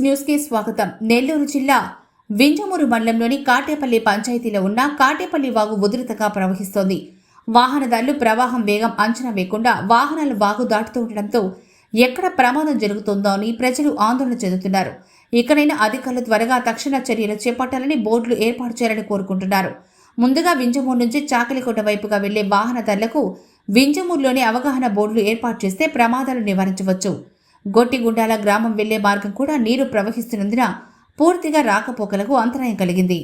న్యూస్కి స్వాగతం. నెల్లూరు జిల్లా వింజమూరు మండలంలోని కాటేపల్లి పంచాయతీలో ఉన్న కాటేపల్లి వాగు ఉధృతగా ప్రవహిస్తోంది. వాహనదారులు ప్రవాహం వేగం అంచనా వేయకుండా వాహనాలు వాగు దాటుతూ ఉండడంతో ఎక్కడ ప్రమాదం జరుగుతుందో అని ప్రజలు ఆందోళన చెందుతున్నారు. ఇకనైనా అధికారులు త్వరగా తక్షణ చర్యలు చేపట్టాలని బోర్డులు ఏర్పాటు చేయాలని కోరుకుంటున్నారు. ముందుగా వింజమూరు నుంచి చాకలికోట వైపుగా వెళ్ళే వాహనదారులకు వింజమూరులోని అవగాహన బోర్డులు ఏర్పాటు చేస్తే ప్రమాదాలు నివారించవచ్చు. గొట్టిగుండాల గ్రామం వెళ్ళే మార్గం కూడా నీరు ప్రవహిస్తున్నందున పూర్తిగా రాకపోకలకు అంతరాయం కలిగింది.